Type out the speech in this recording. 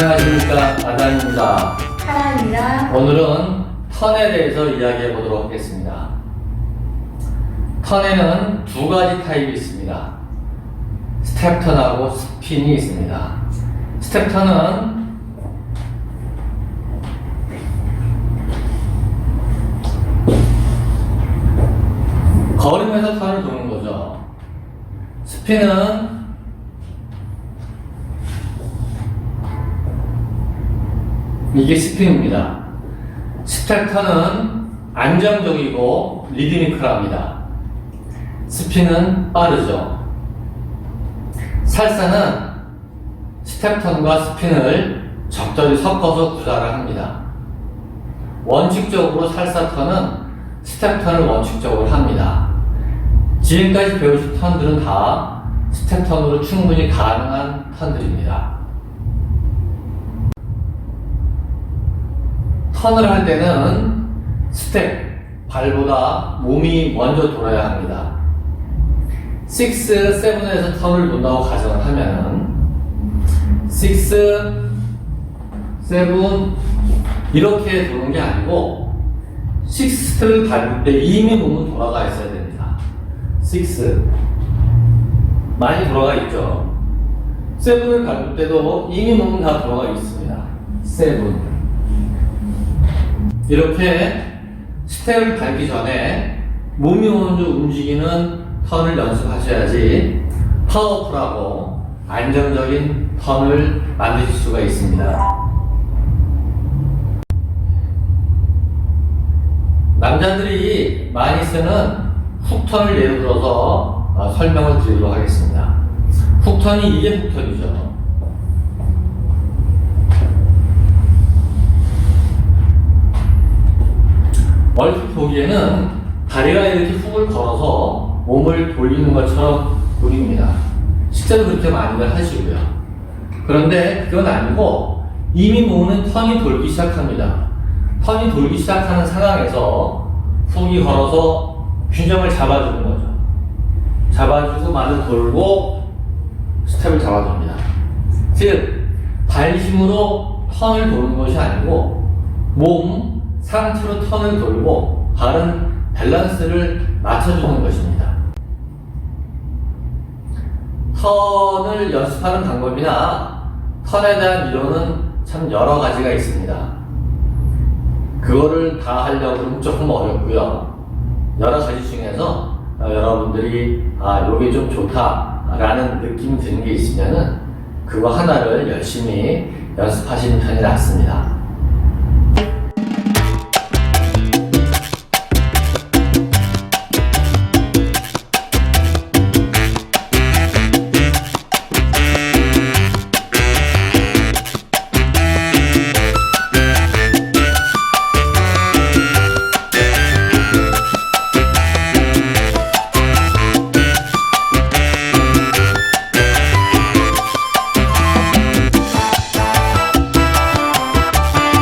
안녕하십니까 아담입니다. 사랑입니다. 오늘은 턴에 대해서 이야기해 보도록 하겠습니다. 턴에는 두 가지 타입이 있습니다. 스텝 턴하고 스핀이 있습니다. 스텝 턴은 걸으면서 턴을 도는 거죠. 스핀은 이게 스핀입니다. 스텝터는 안정적이고 리드미컬합니다. 스핀은 빠르죠. 살사는 스텝턴과 스핀을 적절히 섞어서 구사를 합니다. 원칙적으로 살사턴은 스텝턴을 원칙적으로 합니다. 지금까지 배우신 턴들은 다 스텝턴으로 충분히 가능한 턴들입니다. 턴을 할 때는 스텝, 발보다 몸이 먼저 돌아야 합니다. 6, 7에서 턴을 돈다고 가정을 하면은 6, 7 이렇게 도는 게 아니고 6를 밟을 때 이미 몸은 돌아가 있어야 됩니다. 6 많이 돌아가 있죠. 7을 밟을 때도 이미 몸은 다 돌아가 있습니다. 7 이렇게 스텝을 밟기 전에 몸이 먼저 움직이는 턴을 연습하셔야지 파워풀하고 안정적인 턴을 만드실 수가 있습니다. 남자들이 많이 쓰는 훅턴을 예를 들어서 어, 설명을 드리도록 하겠습니다. 훅턴이 이게 훅턴이죠. 얼핏 보기에는 다리가 이렇게 훅을 걸어서 몸을 돌리는 것처럼 보입니다. 실제로 그렇게 많이들 하시고요. 그런데 그건 아니고 이미 몸은 턴이 돌기 시작합니다. 턴이 돌기 시작하는 상황에서 훅이 걸어서 균형을 잡아주는 거죠. 잡아주고 마늘 돌고 스텝을 잡아줍니다. 즉, 발 힘으로 턴을 도는 것이 아니고 몸 상체로 턴을 돌고 발은 밸런스를 맞춰주는 것입니다. 턴을 연습하는 방법이나 턴에 대한 이론은 참 여러 가지가 있습니다. 그거를 다 하려고 하면 조금 어렵고요. 여러 가지 중에서 어, 여러분들이 아, 요게 좀 좋다라는 느낌이 드는 게 있으면은 그거 하나를 열심히 연습하시는 편이 낫습니다.